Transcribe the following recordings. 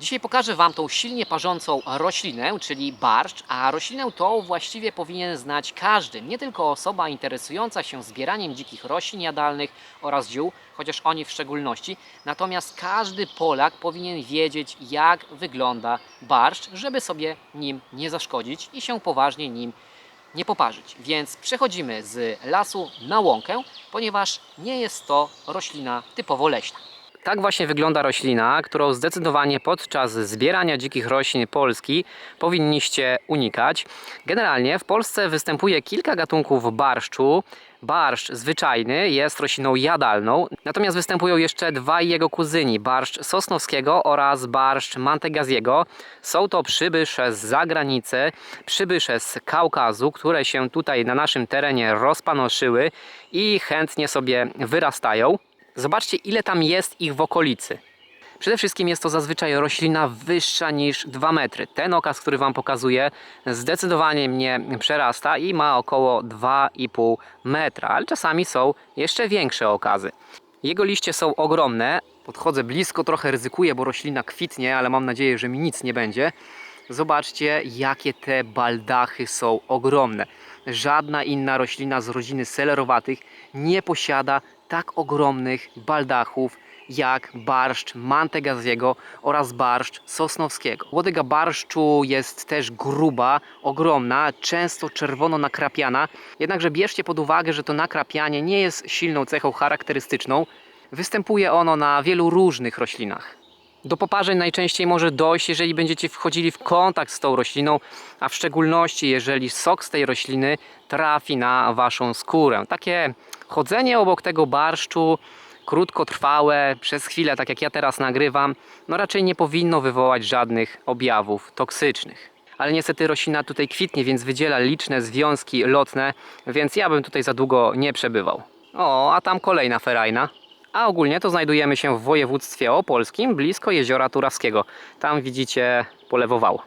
Dzisiaj pokażę Wam tą silnie parzącą roślinę, czyli barszcz, a roślinę tą właściwie powinien znać każdy, nie tylko osoba interesująca się zbieraniem dzikich roślin jadalnych oraz ziół, chociaż oni w szczególności, natomiast każdy Polak powinien wiedzieć, jak wygląda barszcz, żeby sobie nim nie zaszkodzić i się poważnie nim nie poparzyć. Więc przechodzimy z lasu na łąkę, ponieważ nie jest to roślina typowo leśna. Tak właśnie wygląda roślina, którą zdecydowanie podczas zbierania dzikich roślin Polski powinniście unikać. Generalnie w Polsce występuje kilka gatunków barszczu. Barszcz zwyczajny jest rośliną jadalną, natomiast występują jeszcze dwaj jego kuzyni, barszcz sosnowskiego oraz barszcz mantegaziego. Są to przybysze z zagranicy, przybysze z Kaukazu, które się tutaj na naszym terenie rozpanoszyły i chętnie sobie wyrastają. Zobaczcie, ile tam jest ich w okolicy. Przede wszystkim jest to zazwyczaj roślina wyższa niż 2 metry. Ten okaz, który Wam pokazuję, zdecydowanie mnie przerasta i ma około 2,5 metra, ale czasami są jeszcze większe okazy. Jego liście są ogromne. Podchodzę blisko, trochę ryzykuję, bo roślina kwitnie, ale mam nadzieję, że mi nic nie będzie. Zobaczcie, jakie te baldachy są ogromne. Żadna inna roślina z rodziny selerowatych nie posiada tak ogromnych baldachów jak barszcz mantegaziego oraz barszcz sosnowskiego. Łodyga barszczu jest też gruba, ogromna, często czerwono nakrapiana, jednakże bierzcie pod uwagę, że to nakrapianie nie jest silną cechą charakterystyczną. Występuje ono na wielu różnych roślinach. Do poparzeń najczęściej może dojść, jeżeli będziecie wchodzili w kontakt z tą rośliną, a w szczególności jeżeli sok z tej rośliny trafi na waszą skórę. Takie chodzenie obok tego barszczu, krótkotrwałe, przez chwilę, tak jak ja teraz nagrywam, no raczej nie powinno wywołać żadnych objawów toksycznych. Ale niestety roślina tutaj kwitnie, więc wydziela liczne związki lotne, więc ja bym tutaj za długo nie przebywał. O, a tam kolejna ferajna. A ogólnie to znajdujemy się w województwie opolskim, blisko jeziora Turawskiego. Tam widzicie polewowało.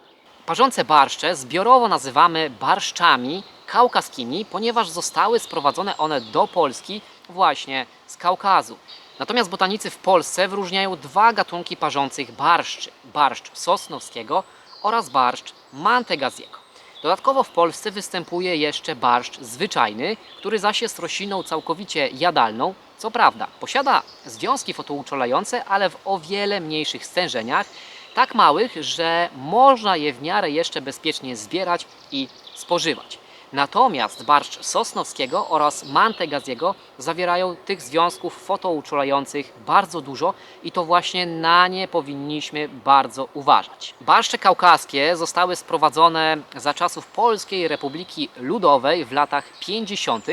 Parzące barszcze zbiorowo nazywamy barszczami kaukaskimi, ponieważ zostały sprowadzone one do Polski właśnie z Kaukazu. Natomiast botanicy w Polsce wyróżniają dwa gatunki parzących barszczy: barszcz sosnowskiego oraz barszcz mantegaziego. Dodatkowo w Polsce występuje jeszcze barszcz zwyczajny, który zaś jest rośliną całkowicie jadalną. Co prawda, posiada związki fotouczulające, ale w o wiele mniejszych stężeniach, tak małych, że można je w miarę jeszcze bezpiecznie zbierać i spożywać. Natomiast barszcz sosnowskiego oraz mantegaziego zawierają tych związków fotouczulających bardzo dużo i to właśnie na nie powinniśmy bardzo uważać. Barszcze kaukaskie zostały sprowadzone za czasów Polskiej Republiki Ludowej w latach 50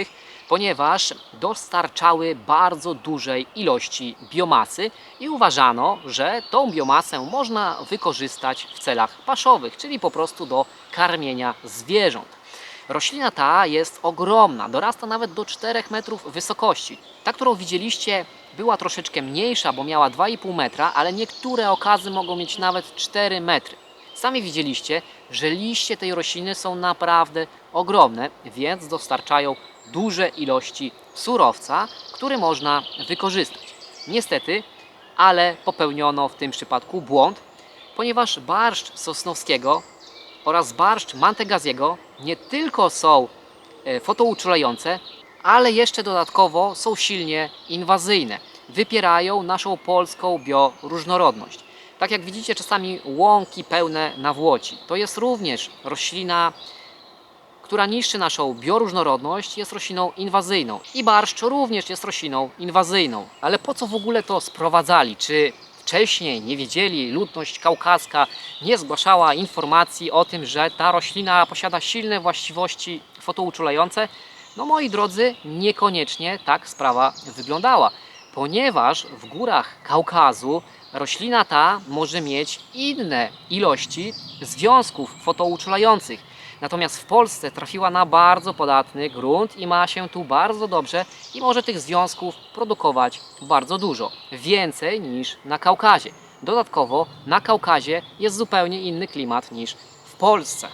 ponieważ dostarczały bardzo dużej ilości biomasy i uważano, że tą biomasę można wykorzystać w celach paszowych, czyli po prostu do karmienia zwierząt. Roślina ta jest ogromna, dorasta nawet do 4 metrów wysokości. Ta, którą widzieliście, była troszeczkę mniejsza, bo miała 2,5 metra, ale niektóre okazy mogą mieć nawet 4 metry. Sami widzieliście, że liście tej rośliny są naprawdę ogromne, więc dostarczają duże ilości surowca, który można wykorzystać. Niestety, ale popełniono w tym przypadku błąd, ponieważ barszcz sosnowskiego oraz barszcz mantegaziego nie tylko są e, fotouczulające, ale jeszcze dodatkowo są silnie inwazyjne. Wypierają naszą polską bioróżnorodność. Tak jak widzicie, czasami łąki pełne nawłoci. To jest również roślina, która niszczy naszą bioróżnorodność, jest rośliną inwazyjną. I barszcz również jest rośliną inwazyjną. Ale po co w ogóle to sprowadzali? Czy wcześniej nie wiedzieli, ludność kaukaska nie zgłaszała informacji o tym, że ta roślina posiada silne właściwości fotouczulające? No moi drodzy, niekoniecznie tak sprawa wyglądała, ponieważ w górach Kaukazu roślina ta może mieć inne ilości związków fotouczulających. Natomiast w Polsce trafiła na bardzo podatny grunt i ma się tu bardzo dobrze i może tych związków produkować bardzo dużo. Więcej niż na Kaukazie. Dodatkowo na Kaukazie jest zupełnie inny klimat niż w Polsce.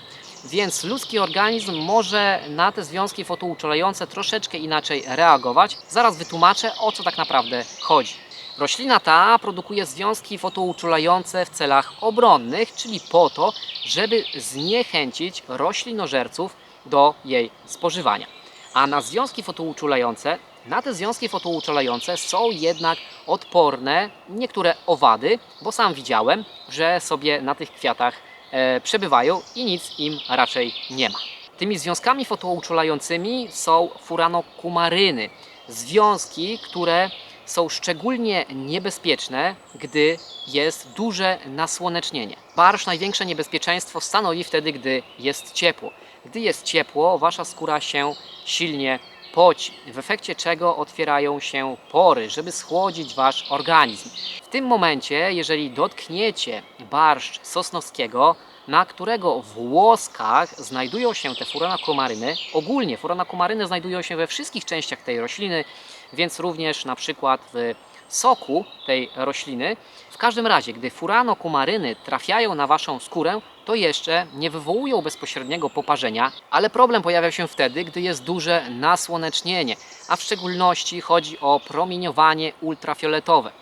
Więc ludzki organizm może na te związki fotouczulające troszeczkę inaczej reagować. Zaraz wytłumaczę o co tak naprawdę chodzi. Roślina ta produkuje związki fotouczulające w celach obronnych, czyli po to, żeby zniechęcić roślinożerców do jej spożywania. A na związki fotouczulające, na te związki fotouczulające są jednak odporne niektóre owady, bo sam widziałem, że sobie na tych kwiatach e, przebywają i nic im raczej nie ma. Tymi związkami fotouczulającymi są furanokumaryny. Związki, które są szczególnie niebezpieczne, gdy jest duże nasłonecznienie. Barsz największe niebezpieczeństwo stanowi wtedy, gdy jest ciepło. Gdy jest ciepło, wasza skóra się silnie poci, w efekcie czego otwierają się pory, żeby schłodzić wasz organizm. W tym momencie, jeżeli dotkniecie barszcz sosnowskiego, na którego włoskach znajdują się te furanokumaryny, ogólnie furanokumaryny znajdują się we wszystkich częściach tej rośliny, więc również na przykład w soku tej rośliny. W każdym razie, gdy furanokumaryny trafiają na waszą skórę, to jeszcze nie wywołują bezpośredniego poparzenia, ale problem pojawia się wtedy, gdy jest duże nasłonecznienie, a w szczególności chodzi o promieniowanie ultrafioletowe.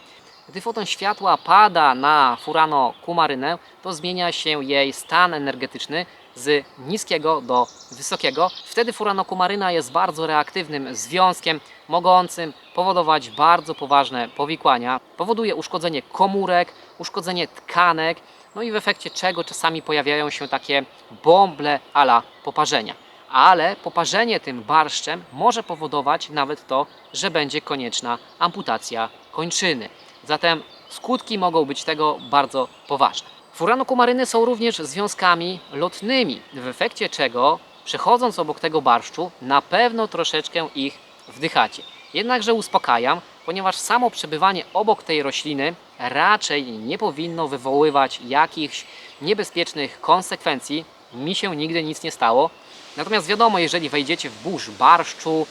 Gdy foton światła pada na furanokumarynę, to zmienia się jej stan energetyczny z niskiego do wysokiego. Wtedy furanokumaryna jest bardzo reaktywnym związkiem, mogącym powodować bardzo poważne powikłania. Powoduje uszkodzenie komórek, uszkodzenie tkanek, no i w efekcie czego czasami pojawiają się takie bąble ala poparzenia. Ale poparzenie tym barszczem może powodować nawet to, że będzie konieczna amputacja kończyny. Zatem skutki mogą być tego bardzo poważne. Furanokumaryny są również związkami lotnymi, w efekcie czego przechodząc obok tego barszczu na pewno troszeczkę ich wdychacie. Jednakże uspokajam, ponieważ samo przebywanie obok tej rośliny raczej nie powinno wywoływać jakichś niebezpiecznych konsekwencji. Mi się nigdy nic nie stało. Natomiast wiadomo, jeżeli wejdziecie w burz barszczu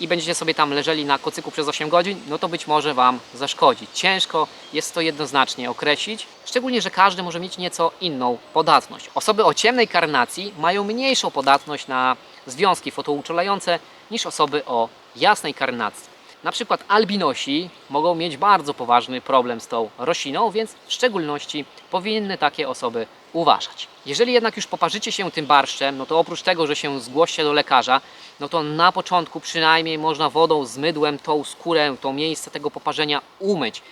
i będziecie sobie tam leżeli na kocyku przez 8 godzin, no to być może Wam zaszkodzi. Ciężko jest to jednoznacznie określić, szczególnie, że każdy może mieć nieco inną podatność. Osoby o ciemnej karnacji mają mniejszą podatność na związki fotouczulające niż osoby o jasnej karnacji. Na przykład albinosi mogą mieć bardzo poważny problem z tą rośliną, więc w szczególności powinny takie osoby uważać. Jeżeli jednak już poparzycie się tym barszczem, no to oprócz tego, że się zgłoście do lekarza, no to na początku przynajmniej można wodą z mydłem tą skórę, to miejsce tego poparzenia umyć.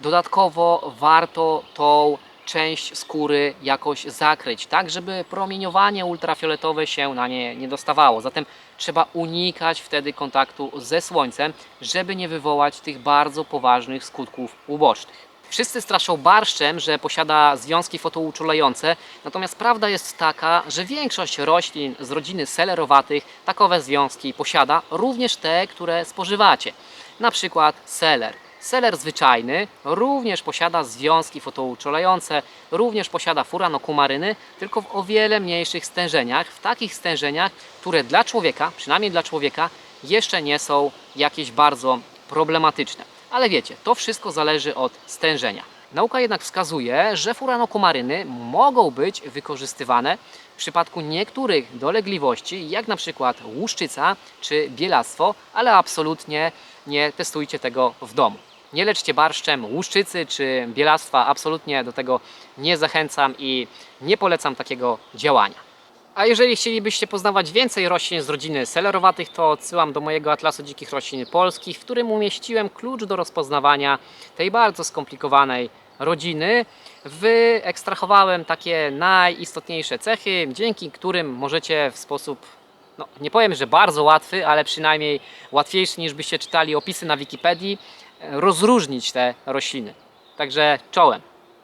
Dodatkowo warto tą część skóry jakoś zakryć, tak żeby promieniowanie ultrafioletowe się na nie nie dostawało. Zatem trzeba unikać wtedy kontaktu ze słońcem, żeby nie wywołać tych bardzo poważnych skutków ubocznych. Wszyscy straszą barszczem, że posiada związki fotouczulające, natomiast prawda jest taka, że większość roślin z rodziny selerowatych takowe związki posiada, również te, które spożywacie. Na przykład seler. Seler zwyczajny również posiada związki fotouczulające, również posiada furanokumaryny, tylko w o wiele mniejszych stężeniach, w takich stężeniach, które dla człowieka, przynajmniej dla człowieka, jeszcze nie są jakieś bardzo problematyczne. Ale wiecie, to wszystko zależy od stężenia. Nauka jednak wskazuje, że furanokumaryny mogą być wykorzystywane w przypadku niektórych dolegliwości, jak na przykład łuszczyca czy bielactwo, ale absolutnie nie testujcie tego w domu. Nie leczcie barszczem łuszczycy czy bielactwa, absolutnie do tego nie zachęcam i nie polecam takiego działania. A jeżeli chcielibyście poznawać więcej roślin z rodziny selerowatych, to odsyłam do mojego Atlasu Dzikich Roślin Polskich, w którym umieściłem klucz do rozpoznawania tej bardzo skomplikowanej rodziny. Wyekstrahowałem takie najistotniejsze cechy, dzięki którym możecie w sposób, no, nie powiem, że bardzo łatwy, ale przynajmniej łatwiejszy niż byście czytali opisy na Wikipedii, rozróżnić te rośliny. Także czołem.